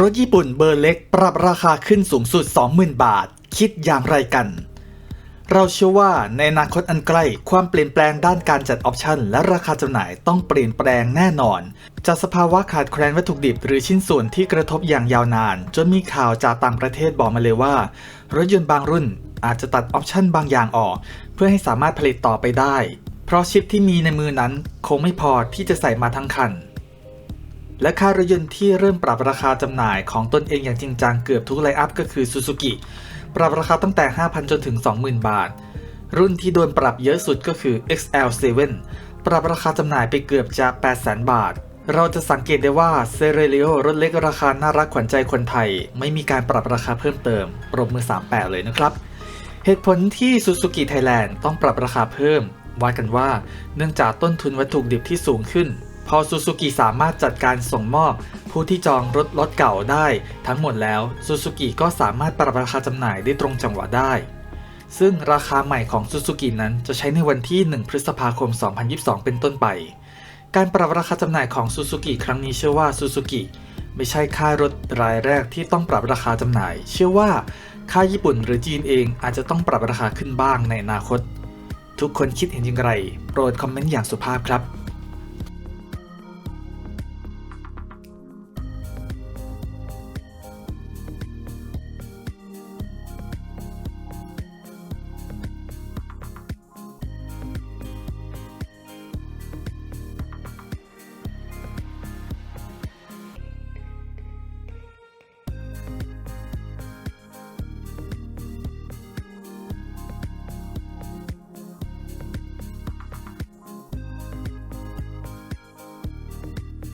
รถญี่ปุ่นเบอร์เล็กปรับราคาขึ้นสูงสุด 20,000 บาท คิดอย่างไรกัน เราเชื่อว่าในอนาคตอันใกล้ความเปลี่ยนแปลงด้านการจัดออปชันและราคาจำหน่ายต้องเปลี่ยนแปลงแน่นอน จากสภาวะขาดแคลนวัตถุดิบหรือชิ้นส่วนที่กระทบอย่างยาวนาน จนมีข่าวจากต่างประเทศบอกมาเลยว่า รถยนต์บางรุ่นอาจจะตัดออปชันบางอย่างออก เพื่อให้สามารถผลิตต่อไปได้ เพราะชิปที่มีในมือนั้นคงไม่พอที่จะใส่มาทั้งคัน และค่ารถยนต์ที่เริ่มปรับราคาจำหน่ายของตนเองอย่างจริงจังเกือบทุกไลน์อัพก็คือ Suzuki ปรับราคาตั้งแต่ 5,000 จนถึง 20,000 บาท รุ่นที่โดนปรับเยอะสุดก็คือ XL7 ปรับราคาจำหน่ายไปเกือบจะ 800,000 บาท เราจะสังเกตได้ว่าเซเร i ิโอรถเล็กราคาน่ารักขวัญใจคนไทย ไม่มีการปรับราคาเพิ่มเติม ปรบมือ 38 เลยนะครับ เหตุผลที่ Suzuki Thailand ต้องปรับราคาเพิ่มว่ากันว่าเนื่องจากต้นทุนวัตถุดิบที่สูงขึ้น พอ Suzuki สามารถจัดการส่งมอบ ผู้ที่จองรถรถเก่าได้ ทั้งหมดแล้ว Suzuki ก็สามารถปรับราคาจำหน่ายได้ตรงจังหวะได้ ซึ่งราคาใหม่ของ Suzuki นั้นจะใช้ในวันที่ 1 พฤษภาคม 2022 เป็นต้นไป การปรับราคาจำหน่ายของ Suzuki ครั้งนี้เชื่อว่า Suzuki ไม่ใช่ค่ายรถรายแรกที่ต้องปรับราคาจำหน่าย เชื่อว่าค่ายญี่ปุ่นหรือจีนเองอาจจะต้องปรับราคาขึ้นบ้างในอนาคต ทุกคนคิดเห็นอย่างไร โปรดคอมเมนต์อย่างสุภาพครับ